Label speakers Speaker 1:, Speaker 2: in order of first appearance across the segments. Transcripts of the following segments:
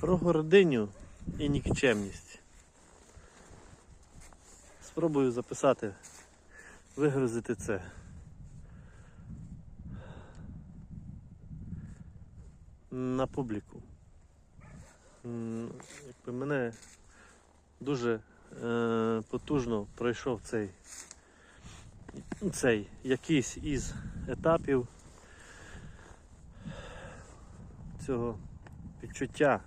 Speaker 1: Про гординю і нікчемність. Спробую записати, вигрузити це. На публіку. Якби мене дуже е, потужно пройшов цей, цей якийсь із етапів цього відчуття,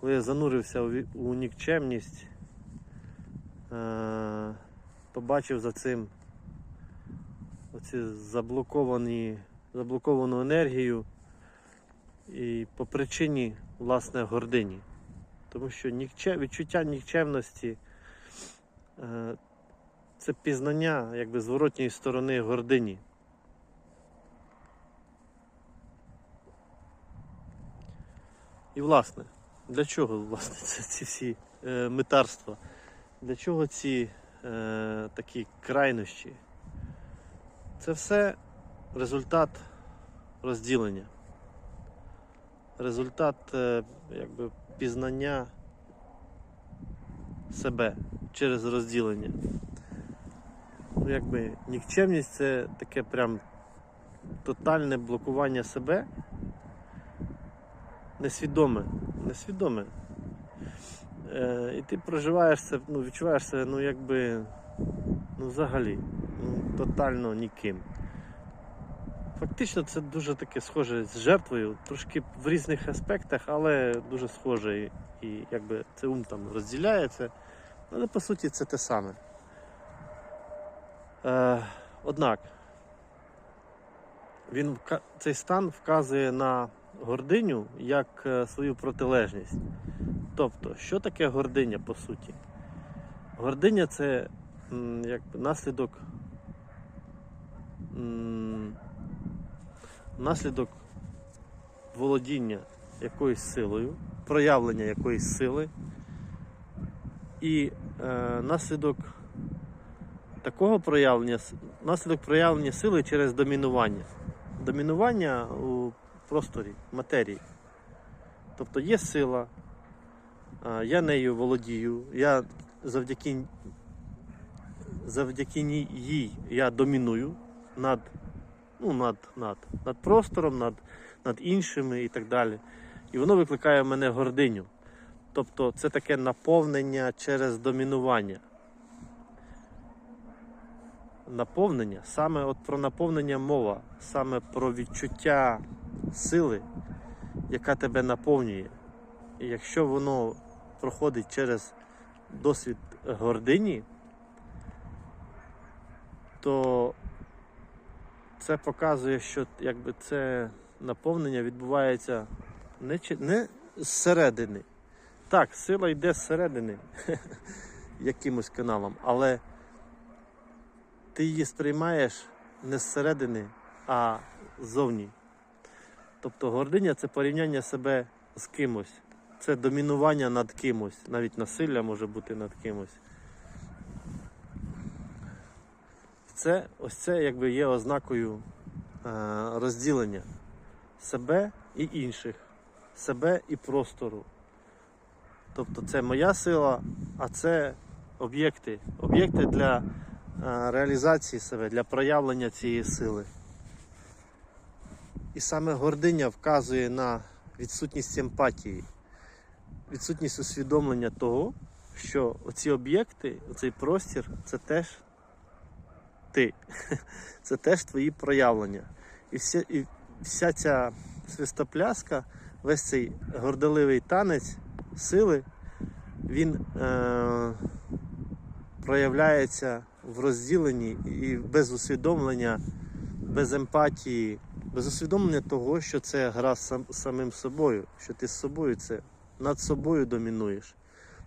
Speaker 1: коли я занурився у, нікчемність, е, побачив за цим оці заблоковані, заблоковану енергію і по причині власне гордині. Тому що нікче, відчуття нікчемності е, це пізнання якби зворотньої сторони гордині. І власне, для чого власне це, ці всі е, метарства? Для чого ці е, такі крайнощі? Це все результат розділення. Результат е, якби, пізнання себе через розділення. Ну, якби нікчемність це таке прям тотальне блокування себе несвідоме. Несвідоме. Е, і ти проживаєш це, ну, відчуваєш себе, ну якби, ну взагалі, ну, тотально ніким. Фактично це дуже таке схоже з жертвою, трошки в різних аспектах, але дуже схоже. І, і якби це ум там розділяється. Але по суті це те саме. Е, однак, він, цей стан вказує на гординю як е, свою протилежність. Тобто, що таке гординя по суті? Гординя це якби наслідок, наслідок володіння якоюсь силою, проявлення якоїсь сили і е, наслідок такого проявлення, наслідок проявлення сили через домінування. Домінування у просторі, матерії. Тобто є сила, я нею володію, я завдяки, завдяки їй я доміную над, ну, над, над, над простором, над, над іншими і так далі. І воно викликає в мене гординю. Тобто це таке наповнення через домінування. Наповнення, саме от про наповнення мова, саме про відчуття сили, яка тебе наповнює. І якщо воно проходить через досвід гордині, то це показує, що якби це наповнення відбувається не, не зсередини. Так, сила йде зсередини якимось каналом, але ти її сприймаєш не зсередини, а ззовні. Тобто гординя це порівняння себе з кимось. Це домінування над кимось, навіть насилля може бути над кимось. Це, ось це якби є ознакою е, розділення себе і інших, себе і простору. Тобто це моя сила, а це об'єкти. Об'єкти для е, реалізації себе, для проявлення цієї сили. І саме гординя вказує на відсутність емпатії, відсутність усвідомлення того, що оці об'єкти, оцей простір це теж ти. Це теж твої проявлення. І вся, і вся ця свистопляска, весь цей горделивий танець сили, він е, проявляється в розділенні і без усвідомлення, без емпатії, без усвідомлення того, що це гра з сам, самим собою, що ти з собою це над собою домінуєш.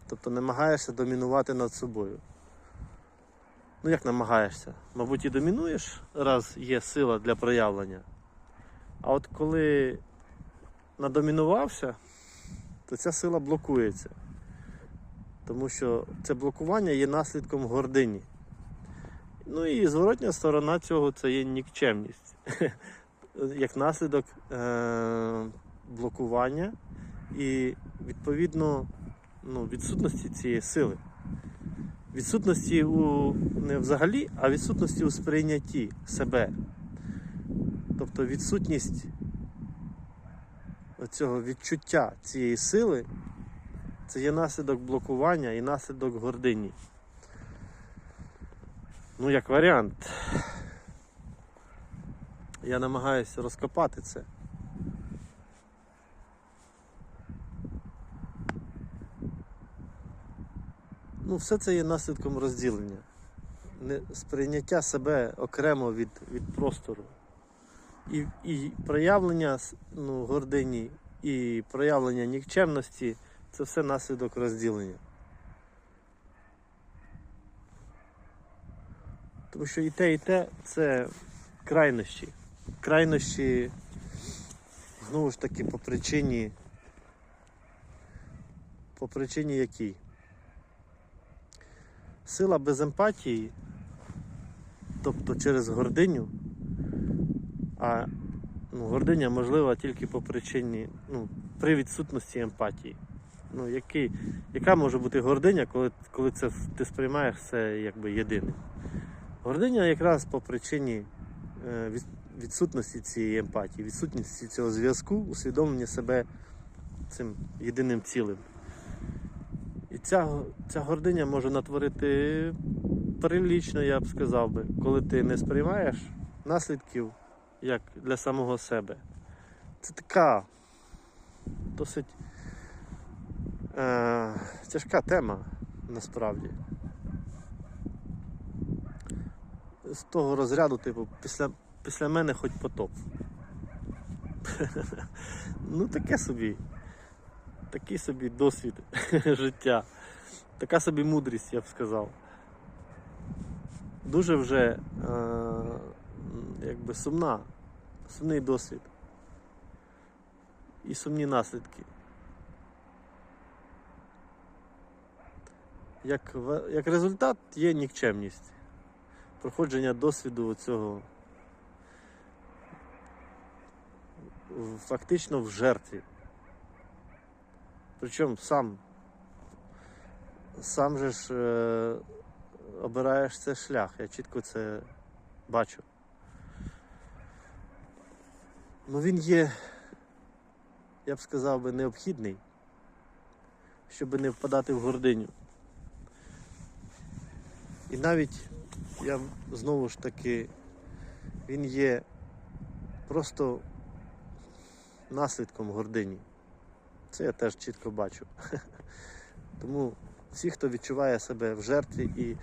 Speaker 1: Тобто намагаєшся домінувати над собою. Ну як намагаєшся? Мабуть, і домінуєш, раз є сила для проявлення. А от коли надомінувався, то ця сила блокується. Тому що це блокування є наслідком гордині. Ну і зворотня сторона цього це є нікчемність. Як наслідок е- блокування і відповідно ну, відсутності цієї сили. Відсутності у не взагалі, а відсутності у сприйнятті себе. Тобто відсутність цього відчуття цієї сили це є наслідок блокування і наслідок гордині. Ну, як варіант. Я намагаюся розкопати це. Ну, все це є наслідком розділення. Не, сприйняття себе окремо від, від простору. І, і проявлення ну, гордині, і проявлення нікчемності це все наслідок розділення. Тому що і те, і те це крайнощі. Крайнощі, знову ж таки, по причині, по причині якій? Сила без емпатії, тобто через гординю, а ну, гординя можлива тільки по причині, ну, при відсутності емпатії. Ну, який, яка може бути гординя, коли, коли це ти сприймаєш все якби єдине? Гординя якраз по причині е, відсутності цієї емпатії, відсутності цього зв'язку, усвідомлення себе цим єдиним цілим. І ця, ця гординя може натворити прилічно, я б сказав би, коли ти не сприймаєш наслідків як для самого себе. Це така досить е, тяжка тема насправді. З того розряду, типу, після, після мене хоч потоп. ну таке собі. Такий собі досвід життя. Така собі мудрість, я б сказав. Дуже вже е, якби сумна, сумний досвід. І сумні наслідки. Як, як результат є нікчемність. Проходження досвіду цього в- фактично в жертві. Причому сам, сам же ж е, обираєш цей шлях, я чітко це бачу. Ну він є, я б сказав би, необхідний, щоб не впадати в гординю. І навіть я знову ж таки, він є просто наслідком гордині. Це я теж чітко бачу. Тому всі, хто відчуває себе в жертві і,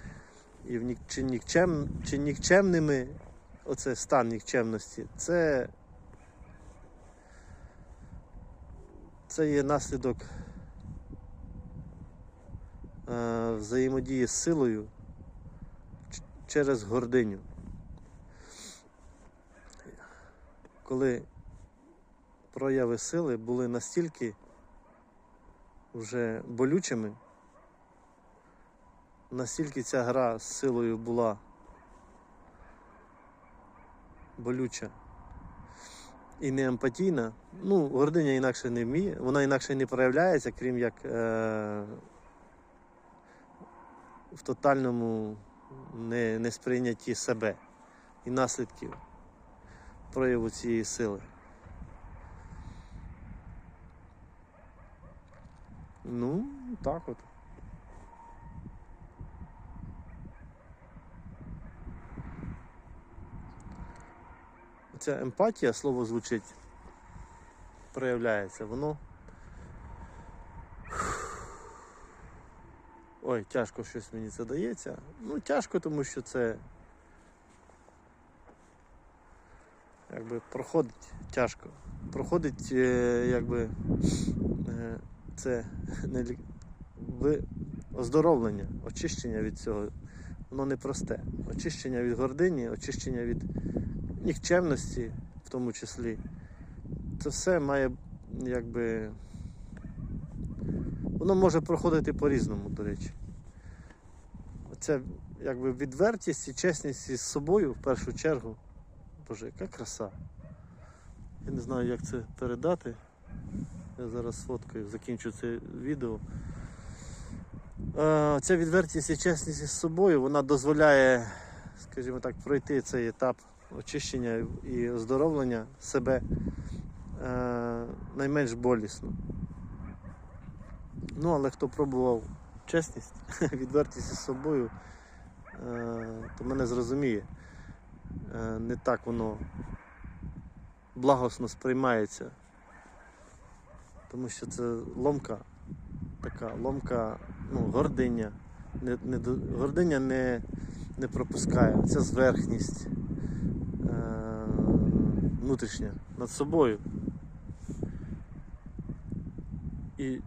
Speaker 1: і в нік, чи, нікчем, чи нікчемними, оце стан нікчемності, це, це є наслідок е, взаємодії з силою через гординю. Коли прояви сили були настільки вже болючими, настільки ця гра з силою була болюча і не емпатійна. Ну, гординя інакше не вміє, вона інакше не проявляється, крім як е- в тотальному не- несприйнятті себе і наслідків прояву цієї сили. Ну, так от. Ця емпатія, слово звучить, проявляється, воно. Ой, тяжко щось мені це дається. Ну, тяжко, тому що це якби проходить тяжко. Проходить е, якби е, це не ви- оздоровлення, очищення від цього. Воно непросте. Очищення від гордині, очищення від нікчемності, в тому числі. Це все має якби. Воно може проходити по-різному, до речі. Це якби відвертість і чесність із собою в першу чергу. Боже, яка краса. Я не знаю, як це передати. Я зараз сфоткаю, закінчу це відео. Е, Ця відвертість і чесність із собою вона дозволяє, скажімо так, пройти цей етап очищення і оздоровлення себе е, найменш болісно. Ну, але хто пробував чесність, відвертість із собою, е, то мене зрозуміє. Не так воно благосно сприймається. Тому що це ломка, така ломка, ну, гординя. Не, не, гординя не, не пропускає. Це зверхність е, внутрішня над собою. І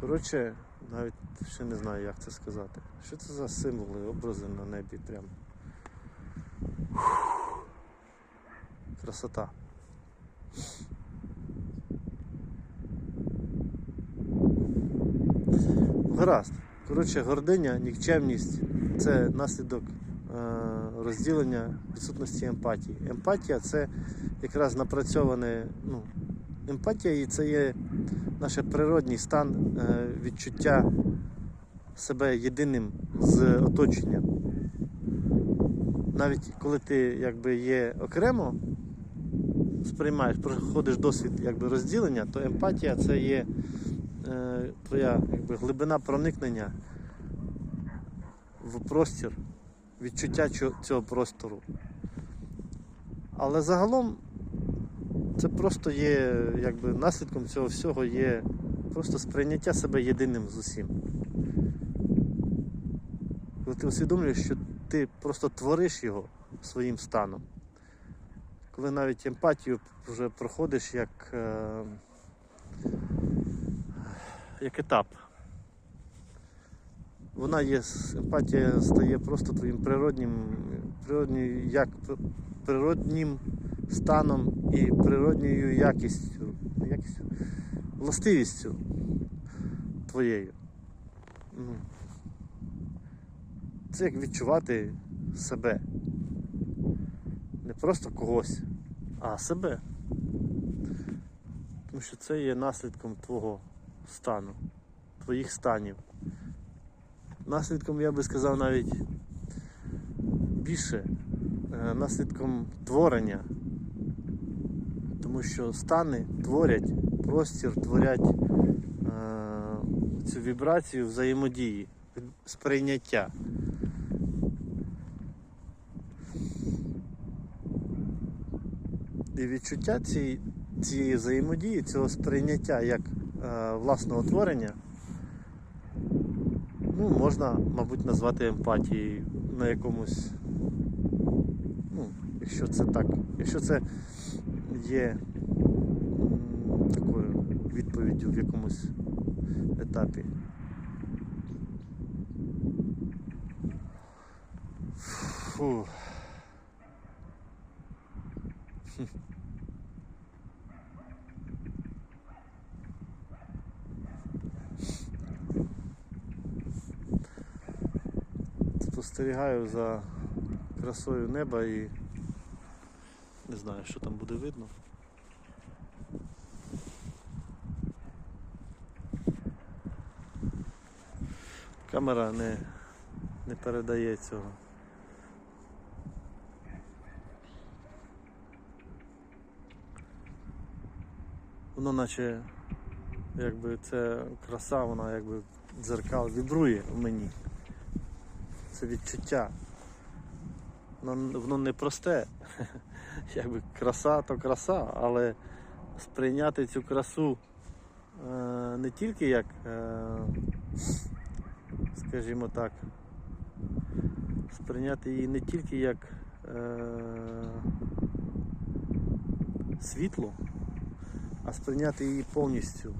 Speaker 1: коротше, навіть ще не знаю, як це сказати. Що це за символи, образи на небі прям. Красота. Гаразд. Коротше, гординя, нікчемність це наслідок е, розділення відсутності емпатії. Емпатія це якраз напрацьоване. Ну, емпатія і це є наш природній стан е, відчуття себе єдиним з оточенням. Навіть коли ти якби є окремо, сприймаєш, проходиш досвід якби, розділення, то емпатія це є е, твоя якби, глибина проникнення в простір, відчуття цього простору. Але загалом це просто є, якби наслідком цього всього є просто сприйняття себе єдиним з усім. Коли ти усвідомлюєш, що ти просто твориш його своїм станом. Коли навіть емпатію вже проходиш як, е, як етап. Вона є, емпатія стає просто твоїм природнім, природньою, як, природнім станом і природньою якістю, якістю, властивістю твоєю. Ну, це як відчувати себе. Просто когось, а себе. Тому що це є наслідком твого стану, твоїх станів. Наслідком, я би сказав, навіть більше, е, наслідком творення. Тому що стани творять простір, творять е, цю вібрацію взаємодії, сприйняття. І відчуття цієї, цієї взаємодії, цього сприйняття як е, власного творення, ну, можна, мабуть, назвати емпатією на якомусь, ну, якщо це так, якщо це є такою відповіддю в якомусь етапі. Фу. Спостерігаю за красою неба і не знаю, що там буде видно. Камера не, не передає цього. Воно наче якби це краса, вона якби дзеркал вібрує в мені. Це відчуття. Воно, воно не просте. Якби краса то краса, але сприйняти цю красу е, не тільки як, е, скажімо так, сприйняти її не тільки як е, світло, а сприйняти її повністю.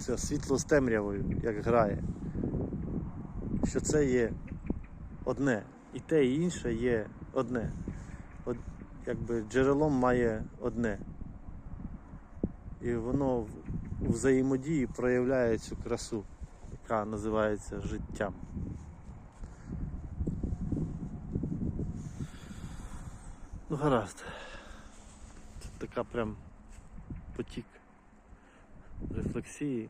Speaker 1: Це світло з темрявою, як грає. Що це є одне. І те, і інше є одне. От, якби джерелом має одне. І воно у взаємодії проявляє цю красу, яка називається життям. Ну, гаразд. така прям потік рефлексії.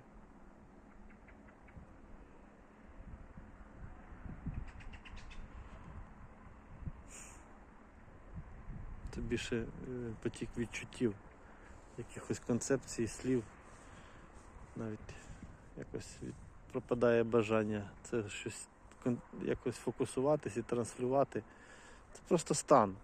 Speaker 1: Це більше е, потік відчуттів, якихось концепцій, слів. Навіть якось пропадає бажання це щось якось фокусуватись і транслювати. Це просто стан.